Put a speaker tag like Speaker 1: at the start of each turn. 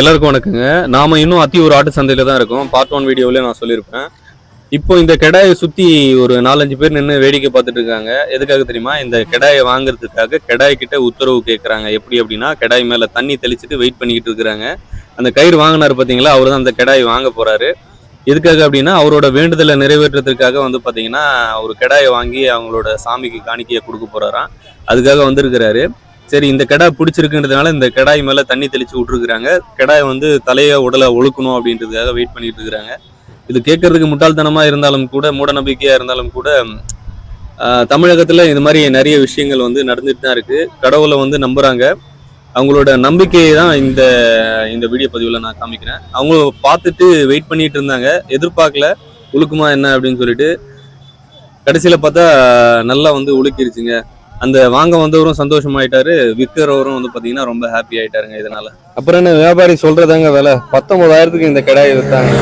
Speaker 1: எல்லாருக்கும் வணக்கங்க. நாம இன்னும் அத்தி ஒரு ஆட்டு சந்தையில தான் இருக்கோம். பார்ட் ஒன் வீடியோவில் நான் சொல்லியிருப்பேன். இப்போ இந்த கெடாயை சுத்தி ஒரு நாலஞ்சு பேர் நின்று வேடிக்கை பார்த்துட்டு இருக்காங்க. எதுக்காக தெரியுமா? இந்த கெடாயை வாங்குறதுக்காக கெடாய் கிட்ட உத்தரவு கேட்குறாங்க எப்படி அப்படின்னா கெடாய் மேல தண்ணி தெளிச்சுட்டு வெயிட் பண்ணிக்கிட்டு இருக்கிறாங்க. அந்த கயிறு வாங்கினார் பார்த்தீங்களா அவர் தான் அந்த கெடாய் வாங்க போறாரு. எதுக்காக அப்படின்னா அவரோட வேண்டுதலை நிறைவேற்றுறதுக்காக வந்து பார்த்தீங்கன்னா ஒரு கெடாயை வாங்கி அவங்களோட சாமிக்கு காணிக்கையை கொடுக்க போறாராம். அதுக்காக வந்திருக்கிறாரு. சரி இந்த கெடாய் பிடிச்சிருக்குன்றதுனால இந்த கெடாய் மேலே தண்ணி தெளித்து விட்டுருக்குறாங்க. கெடாய் வந்து தலையை உடலை ஒழுக்கணும் அப்படின்றதுக்காக வெயிட் பண்ணிட்டு இருக்கிறாங்க. இது கேட்கறதுக்கு முட்டாள்தனமாக இருந்தாலும் கூட மூடநம்பிக்கையாக இருந்தாலும் கூட தமிழகத்தில் இந்த இது மாதிரி நிறைய விஷயங்கள் வந்து நடந்துட்டு தான் இருக்கு. கடவுளை வந்து நம்புறாங்க. அவங்களோட நம்பிக்கையை தான் இந்த இந்த வீடியோ பதிவில் நான் காமிக்கிறேன். அவங்க பார்த்துட்டு வெயிட் பண்ணிட்டு இருந்தாங்க. எதிர்பார்க்கல உழுக்குமா என்ன அப்படின்னு சொல்லிட்டு கடைசியில் பார்த்தா நல்லா வந்து உழுக்கிருச்சுங்க. அந்த வாங்க வந்தவரும் சந்தோஷமாயிட்டாரு விற்கிறவரும் வந்து பாத்தீங்கன்னா ரொம்ப ஹாப்பி ஆயிட்டாருங்க இதனால. அப்புறம் என்ன வியாபாரி சொல்றதாங்க விலை? பத்தொன்பதாயிரத்துக்கு இந்த கடாயை விற்றாங்க